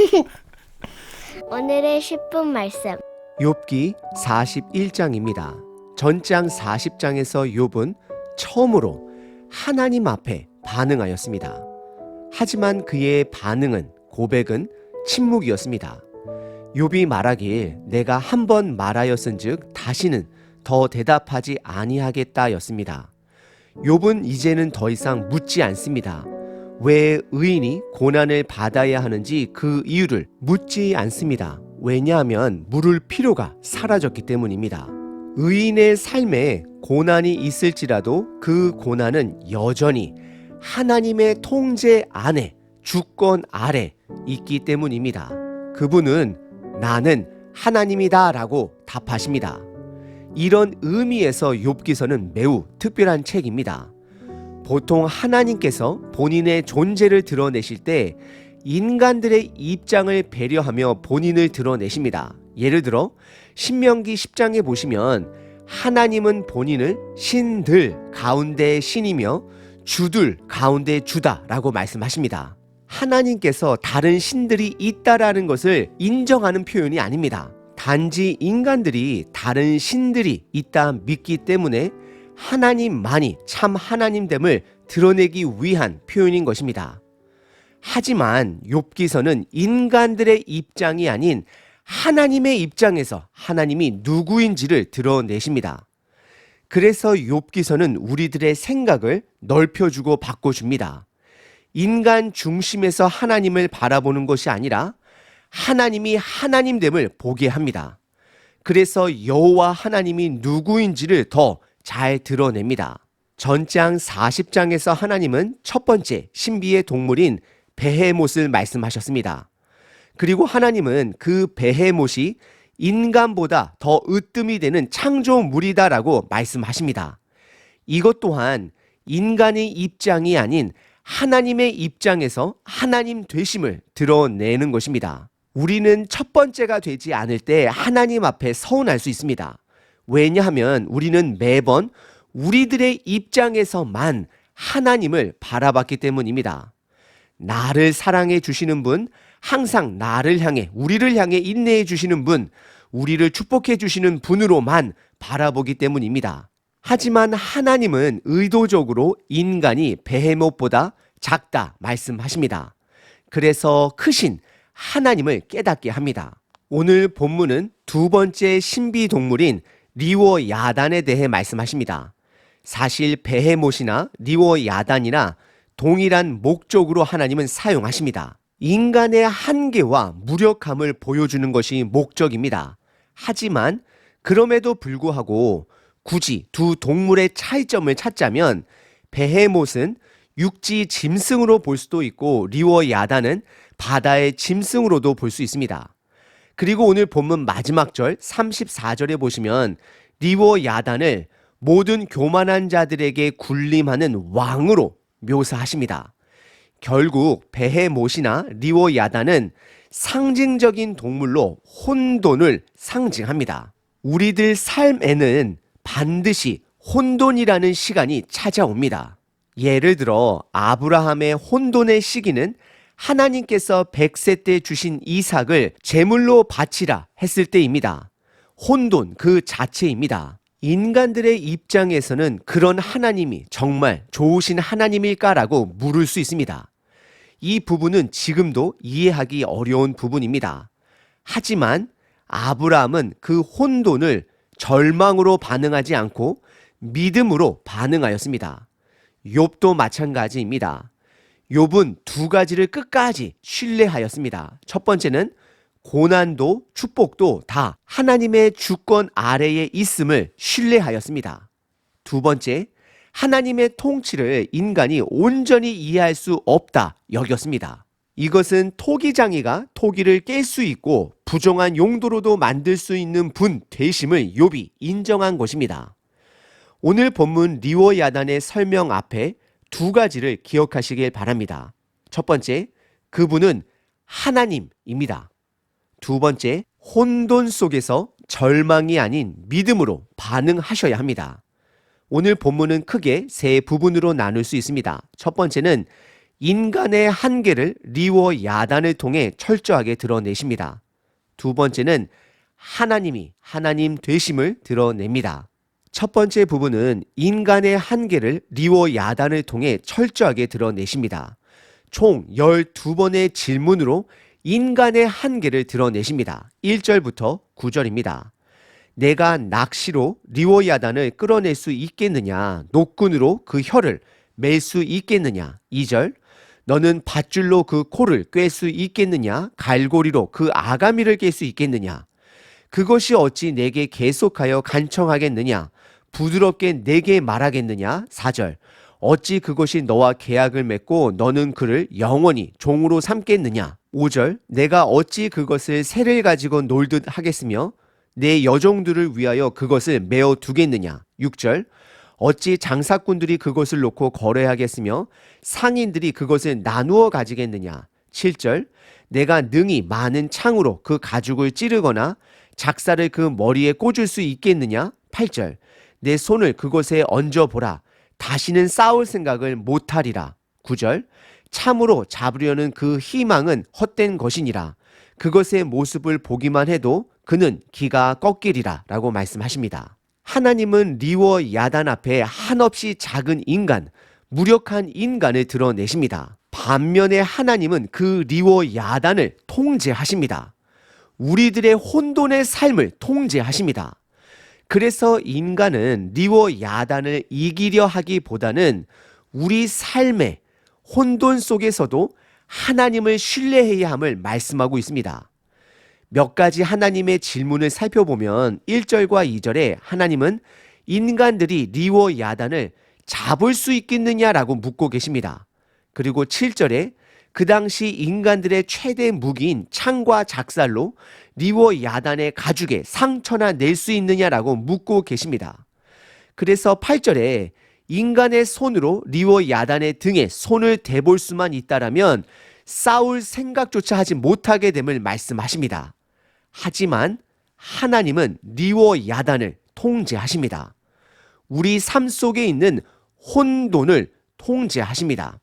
오늘의 10분 말씀. 욥기 41장입니다. 전장 40장에서 욥은 처음으로 하나님 앞에 반응하였습니다. 하지만 그의 반응은 고백은 침묵이었습니다. 욥이 말하길 내가 한 번 말하였은즉 다시는 더 대답하지 아니하겠다였습니다. 욥은 이제는 더 이상 묻지 않습니다. 왜 의인이 고난을 받아야 하는지 그 이유를 묻지 않습니다. 왜냐하면 물을 필요가 사라졌기 때문입니다. 의인의 삶에 고난이 있을지라도 그 고난은 여전히 하나님의 통제 안에 주권 아래 있기 때문입니다. 그분은 나는 하나님이다 라고 답하십니다. 이런 의미에서 욥기서는 매우 특별한 책입니다. 보통 하나님께서 본인의 존재를 드러내실 때 인간들의 입장을 배려하며 본인을 드러내십니다. 예를 들어 신명기 10장에 보시면 하나님은 본인을 신들 가운데 신이며 주들 가운데 주다라고 말씀하십니다. 하나님께서 다른 신들이 있다라는 것을 인정하는 표현이 아닙니다. 단지 인간들이 다른 신들이 있다 믿기 때문에 하나님만이 참 하나님됨을 드러내기 위한 표현인 것입니다. 하지만 욥기서는 인간들의 입장이 아닌 하나님의 입장에서 하나님이 누구인지를 드러내십니다. 그래서 욥기서는 우리들의 생각을 넓혀주고 바꿔줍니다. 인간 중심에서 하나님을 바라보는 것이 아니라 하나님이 하나님됨을 보게 합니다. 그래서 여호와 하나님이 누구인지를 더 잘 드러냅니다. 전장 40장에서 하나님은 첫 번째 신비의 동물인 베헤못을 말씀하셨습니다. 그리고 하나님은 그 베헤못이 인간보다 더 으뜸이 되는 창조물이다라고 말씀하십니다. 이것 또한 인간의 입장이 아닌 하나님의 입장에서 하나님 되심을 드러내는 것입니다. 우리는 첫 번째가 되지 않을 때 하나님 앞에 서운할 수 있습니다. 왜냐하면 우리는 매번 우리들의 입장에서만 하나님을 바라봤기 때문입니다. 나를 사랑해 주시는 분, 항상 나를 향해, 우리를 향해 인내해 주시는 분, 우리를 축복해 주시는 분으로만 바라보기 때문입니다. 하지만 하나님은 의도적으로 인간이 베헤못보다 작다 말씀하십니다. 그래서 크신 하나님을 깨닫게 합니다. 오늘 본문은 두 번째 신비 동물인 리워 야단에 대해 말씀하십니다. 사실 베헤못이나 리워 야단이나 동일한 목적으로 하나님은 사용하십니다. 인간의 한계와 무력함을 보여주는 것이 목적입니다. 하지만 그럼에도 불구하고 굳이 두 동물의 차이점을 찾자면 베헤못은 육지 짐승으로 볼 수도 있고 리워 야단은 바다의 짐승으로도 볼 수 있습니다. 그리고 오늘 본문 마지막 절 34절에 보시면 리워 야단을 모든 교만한 자들에게 군림하는 왕으로 묘사하십니다. 결국 베헤못이나 리워 야단은 상징적인 동물로 혼돈을 상징합니다. 우리들 삶에는 반드시 혼돈이라는 시간이 찾아옵니다. 예를 들어 아브라함의 혼돈의 시기는 하나님께서 100세 때 주신 이삭을 제물로 바치라 했을 때입니다. 혼돈 그 자체입니다. 인간들의 입장에서는 그런 하나님이 정말 좋으신 하나님일까라고 물을 수 있습니다. 이 부분은 지금도 이해하기 어려운 부분입니다. 하지만 아브라함은 그 혼돈을 절망으로 반응하지 않고 믿음으로 반응하였습니다. 욥도 마찬가지입니다. 욥은 두 가지를 끝까지 신뢰하였습니다. 첫 번째는 고난도 축복도 다 하나님의 주권 아래에 있음을 신뢰하였습니다. 두 번째, 하나님의 통치를 인간이 온전히 이해할 수 없다 여겼습니다. 이것은 토기장이가 토기를 깰 수 있고 부정한 용도로도 만들 수 있는 분 되심을 욥이 인정한 것입니다. 오늘 본문 리워 야단의 설명 앞에 두 가지를 기억하시길 바랍니다. 첫 번째, 그분은 하나님입니다. 두 번째, 혼돈 속에서 절망이 아닌 믿음으로 반응하셔야 합니다. 오늘 본문은 크게 세 부분으로 나눌 수 있습니다. 첫 번째는 인간의 한계를 리워 야단을 통해 철저하게 드러내십니다. 두 번째는 하나님이 하나님 되심을 드러냅니다. 첫 번째 부분은 인간의 한계를 리워 야단을 통해 철저하게 드러내십니다. 총 12번의 질문으로 인간의 한계를 드러내십니다. 1절부터 9절입니다. 내가 낚시로 리워 야단을 끌어낼 수 있겠느냐? 노끈으로 그 혀를 맬 수 있겠느냐? 2절. 너는 밧줄로 그 코를 꿰 수 있겠느냐? 갈고리로 그 아가미를 깰 수 있겠느냐? 그것이 어찌 내게 계속하여 간청하겠느냐? 부드럽게 내게 말하겠느냐? 4절. 어찌 그것이 너와 계약을 맺고 너는 그를 영원히 종으로 삼겠느냐? 5절. 내가 어찌 그것을 새를 가지고 놀듯 하겠으며 내 여종들을 위하여 그것을 메어 두겠느냐? 6절. 어찌 장사꾼들이 그것을 놓고 거래하겠으며 상인들이 그것을 나누어 가지겠느냐? 7절. 내가 능히 많은 창으로 그 가죽을 찌르거나 작사를 그 머리에 꽂을 수 있겠느냐? 8절. 내 손을 그곳에 얹어 보라. 다시는 싸울 생각을 못하리라. 9절. 참으로 잡으려는 그 희망은 헛된 것이니라. 그것의 모습을 보기만 해도 그는 기가 꺾이리라. 라고 말씀하십니다. 하나님은 리워 야단 앞에 한없이 작은 인간, 무력한 인간을 드러내십니다. 반면에 하나님은 그 리워 야단을 통제하십니다. 우리들의 혼돈의 삶을 통제하십니다. 그래서 인간은 리워 야단을 이기려 하기보다는 우리 삶의 혼돈 속에서도 하나님을 신뢰해야 함을 말씀하고 있습니다. 몇 가지 하나님의 질문을 살펴보면 1절과 2절에 하나님은 인간들이 리워 야단을 잡을 수 있겠느냐라고 묻고 계십니다. 그리고 7절에 그 당시 인간들의 최대 무기인 창과 작살로 리워 야단의 가죽에 상처나 낼 수 있느냐라고 묻고 계십니다. 그래서 8절에 인간의 손으로 리워 야단의 등에 손을 대볼 수만 있다라면 싸울 생각조차 하지 못하게 됨을 말씀하십니다. 하지만 하나님은 리워 야단을 통제하십니다. 우리 삶 속에 있는 혼돈을 통제하십니다.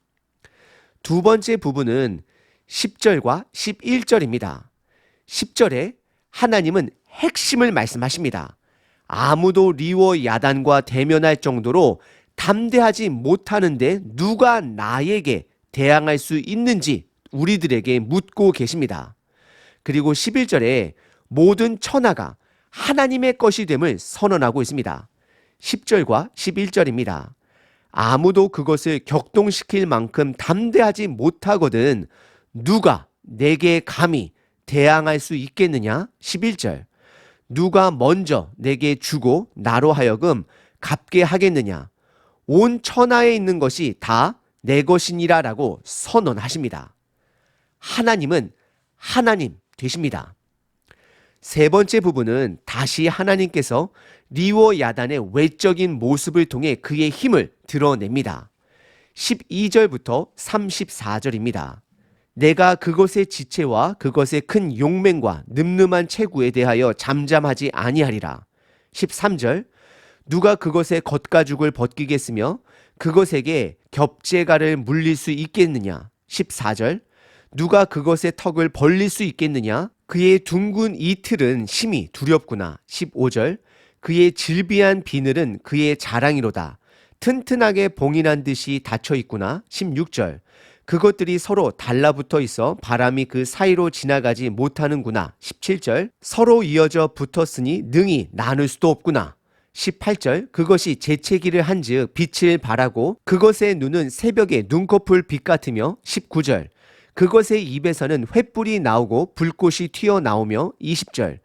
두 번째 부분은 10절과 11절입니다. 10절에 하나님은 핵심을 말씀하십니다. 아무도 리워 야단과 대면할 정도로 담대하지 못하는데 누가 나에게 대항할 수 있는지 우리들에게 묻고 계십니다. 그리고 11절에 모든 천하가 하나님의 것이 됨을 선언하고 있습니다. 10절과 11절입니다. 아무도 그것을 격동시킬 만큼 담대하지 못하거든 누가 내게 감히 대항할 수 있겠느냐? 11절. 누가 먼저 내게 주고 나로 하여금 갚게 하겠느냐? 온 천하에 있는 것이 다 내 것이니라 라고 선언하십니다. 하나님은 하나님 되십니다. 세 번째 부분은 다시 하나님께서 리워 야단의 외적인 모습을 통해 그의 힘을 드러냅니다. 12절부터 34절입니다. 내가 그것의 지체와 그것의 큰 용맹과 늠름한 체구에 대하여 잠잠하지 아니하리라. 13절 누가 그것의 겉가죽을 벗기겠으며 그것에게 겹재가를 물릴 수 있겠느냐. 14절 누가 그것의 턱을 벌릴 수 있겠느냐? 그의 둥근 이틀은 심히 두렵구나. 15절 그의 질비한 비늘은 그의 자랑이로다. 튼튼하게 봉인한 듯이 닫혀 있구나. 16절 그것들이 서로 달라붙어 있어 바람이 그 사이로 지나가지 못하는구나. 17절 서로 이어져 붙었으니 능히 나눌 수도 없구나. 18절 그것이 재채기를 한즉 빛을 발하고 그것의 눈은 새벽에 눈꺼풀 빛 같으며 19절 그것의 입에서는 횃불이 나오고 불꽃이 튀어나오며 20절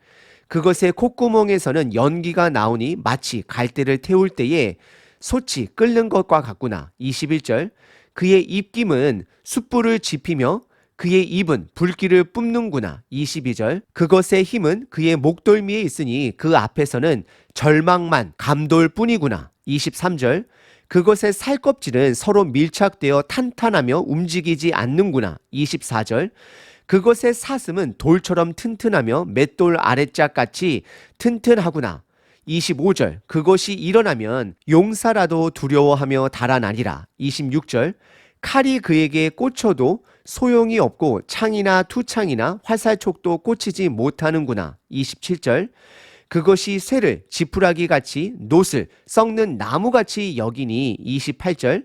그것의 콧구멍에서는 연기가 나오니 마치 갈대를 태울 때에 솥이 끓는 것과 같구나 21절 그의 입김은 숯불을 지피며 그의 입은 불길을 뿜는구나 22절 그것의 힘은 그의 목덜미에 있으니 그 앞에서는 절망만 감돌 뿐이구나 23절 그것의 살껍질은 서로 밀착되어 탄탄하며 움직이지 않는구나. 24절. 그것의 사슴은 돌처럼 튼튼하며 맷돌 아래짝 같이 튼튼하구나. 25절. 그것이 일어나면 용사라도 두려워하며 달아나리라. 26절. 칼이 그에게 꽂혀도 소용이 없고 창이나 투창이나 화살촉도 꽂히지 못하는구나. 27절. 그것이 쇠를 지푸라기 같이 노슬 썩는 나무같이 여기니 28절.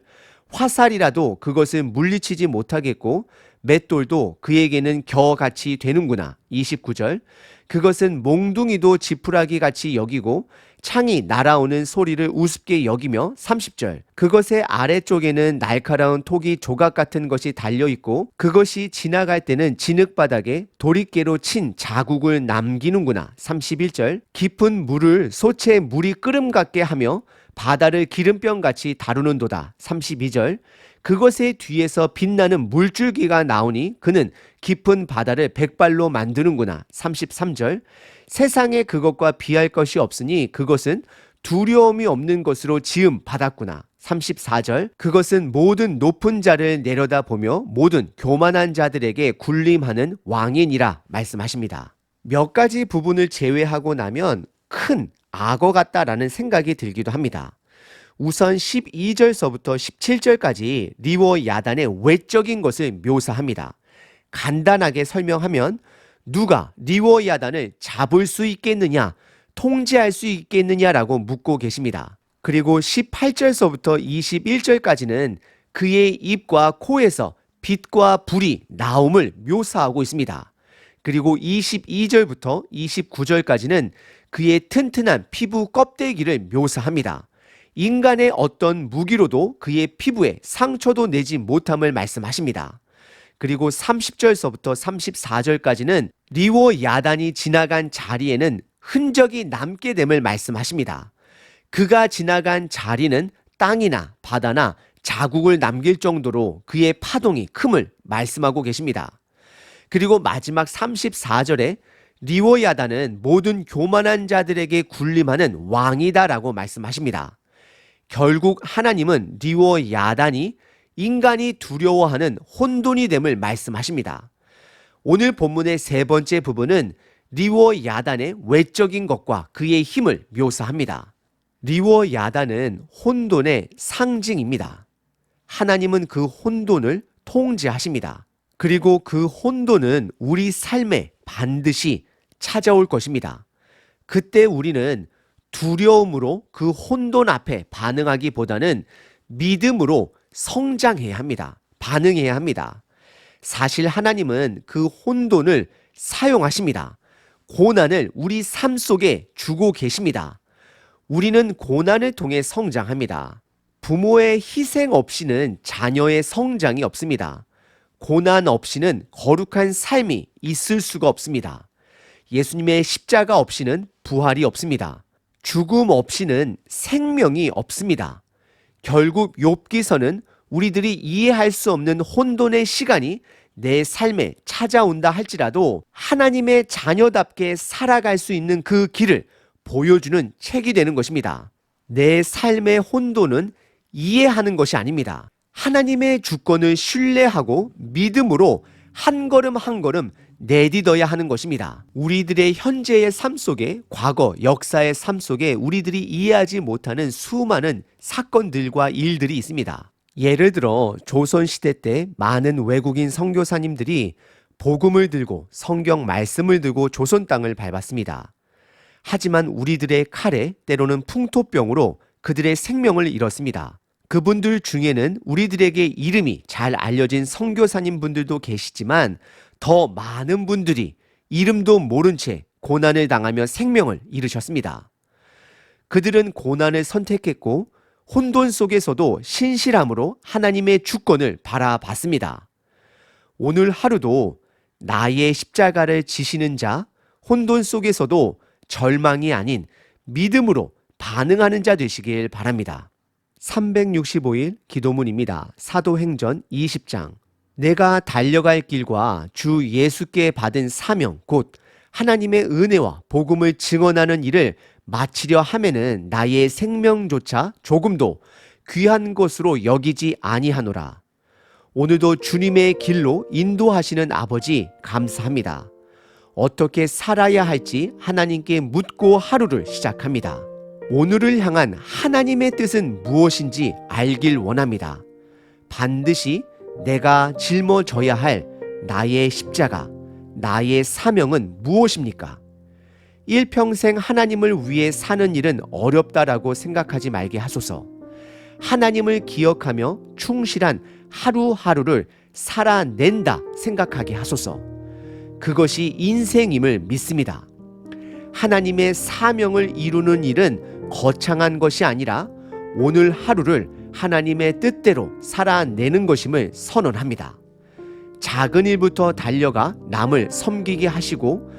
화살이라도 그것을 물리치지 못하겠고 맷돌도 그에게는 겨같이 되는구나. 29절. 그것은 몽둥이도 지푸라기 같이 여기고 창이 날아오는 소리를 우습게 여기며 30절. 그것의 아래쪽에는 날카로운 톡이 조각 같은 것이 달려 있고 그것이 지나갈 때는 진흙바닥에 도리깨로 친 자국을 남기는구나. 31절. 깊은 물을 소채 물이 끓음 같게 하며 바다를 기름병 같이 다루는도다. 32절. 그것의 뒤에서 빛나는 물줄기가 나오니 그는 깊은 바다를 백발로 만드는구나. 33절. 세상에 그것과 비할 것이 없으니 그것은 두려움이 없는 것으로 지음 받았구나. 34절. 그것은 모든 높은 자를 내려다 보며 모든 교만한 자들에게 군림하는 왕이니라 말씀하십니다. 몇 가지 부분을 제외하고 나면 큰 악어 같다라는 생각이 들기도 합니다. 우선 12절서부터 17절까지 리워 야단의 외적인 것을 묘사합니다. 간단하게 설명하면 누가 리워 야단을 잡을 수 있겠느냐, 통제할 수 있겠느냐라고 묻고 계십니다. 그리고 18절서부터 21절까지는 그의 입과 코에서 빛과 불이 나옴을 묘사하고 있습니다. 그리고 22절부터 29절까지는 그의 튼튼한 피부 껍데기를 묘사합니다. 인간의 어떤 무기로도 그의 피부에 상처도 내지 못함을 말씀하십니다. 그리고 30절서부터 34절까지는 리워 야단이 지나간 자리에는 흔적이 남게 됨을 말씀하십니다. 그가 지나간 자리는 땅이나 바다나 자국을 남길 정도로 그의 파동이 큼을 말씀하고 계십니다. 그리고 마지막 34절에 리워 야단은 모든 교만한 자들에게 군림하는 왕이다라고 말씀하십니다. 결국 하나님은 리워 야단이 인간이 두려워하는 혼돈이 됨을 말씀하십니다. 오늘 본문의 세 번째 부분은 리워 야단의 외적인 것과 그의 힘을 묘사합니다. 리워 야단은 혼돈의 상징입니다. 하나님은 그 혼돈을 통제하십니다. 그리고 그 혼돈은 우리 삶에 반드시 찾아올 것입니다. 그때 우리는 두려움으로 그 혼돈 앞에 반응하기보다는 믿음으로 성장해야 합니다. 반응해야 합니다. 사실 하나님은 그 혼돈을 사용하십니다. 고난을 우리 삶 속에 주고 계십니다. 우리는 고난을 통해 성장합니다. 부모의 희생 없이는 자녀의 성장이 없습니다. 고난 없이는 거룩한 삶이 있을 수가 없습니다. 예수님의 십자가 없이는 부활이 없습니다. 죽음 없이는 생명이 없습니다. 결국 욥기서는 우리들이 이해할 수 없는 혼돈의 시간이 내 삶에 찾아온다 할지라도 하나님의 자녀답게 살아갈 수 있는 그 길을 보여주는 책이 되는 것입니다. 내 삶의 혼돈은 이해하는 것이 아닙니다. 하나님의 주권을 신뢰하고 믿음으로 한 걸음 한 걸음 내딛어야 하는 것입니다. 우리들의 현재의 삶 속에 과거 역사의 삶 속에 우리들이 이해하지 못하는 수많은 사건들과 일들이 있습니다. 예를 들어 조선 시대 때 많은 외국인 선교사님들이 복음을 들고 성경 말씀을 들고 조선 땅을 밟았습니다. 하지만 우리들의 칼에 때로는 풍토병으로 그들의 생명을 잃었습니다. 그분들 중에는 우리들에게 이름이 잘 알려진 선교사님 분들도 계시지만 더 많은 분들이 이름도 모른 채 고난을 당하며 생명을 잃으셨습니다. 그들은 고난을 선택했고 혼돈 속에서도 신실함으로 하나님의 주권을 바라봤습니다. 오늘 하루도 나의 십자가를 지시는 자, 혼돈 속에서도 절망이 아닌 믿음으로 반응하는 자 되시길 바랍니다. 365일 기도문입니다. 사도행전 20장. 내가 달려갈 길과 주 예수께 받은 사명, 곧 하나님의 은혜와 복음을 증언하는 일을 마치려 함에는 나의 생명조차 조금도 귀한 것으로 여기지 아니하노라. 오늘도 주님의 길로 인도하시는 아버지 감사합니다. 어떻게 살아야 할지 하나님께 묻고 하루를 시작합니다. 오늘을 향한 하나님의 뜻은 무엇인지 알길 원합니다. 반드시 내가 짊어져야 할 나의 십자가, 나의 사명은 무엇입니까? 일평생 하나님을 위해 사는 일은 어렵다라고 생각하지 말게 하소서. 하나님을 기억하며 충실한 하루하루를 살아낸다 생각하게 하소서. 그것이 인생임을 믿습니다. 하나님의 사명을 이루는 일은 거창한 것이 아니라 오늘 하루를 하나님의 뜻대로 살아내는 것임을 선언합니다. 작은 일부터 달려가 남을 섬기게 하시고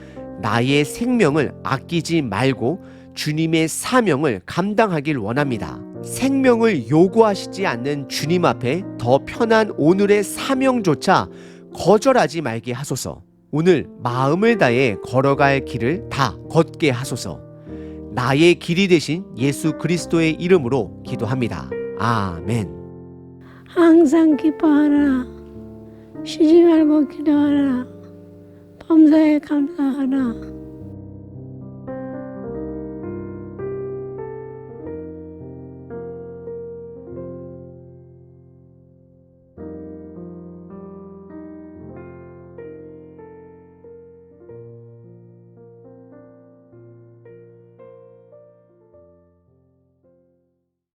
나의 생명을 아끼지 말고 주님의 사명을 감당하길 원합니다. 생명을 요구하시지 않는 주님 앞에 더 편한 오늘의 사명조차 거절하지 말게 하소서. 오늘 마음을 다해 걸어갈 길을 다 걷게 하소서. 나의 길이 되신 예수 그리스도의 이름으로 기도합니다. 아멘. 항상 기뻐하라. 쉬지 말고 기도하라. 범사에 감사하라.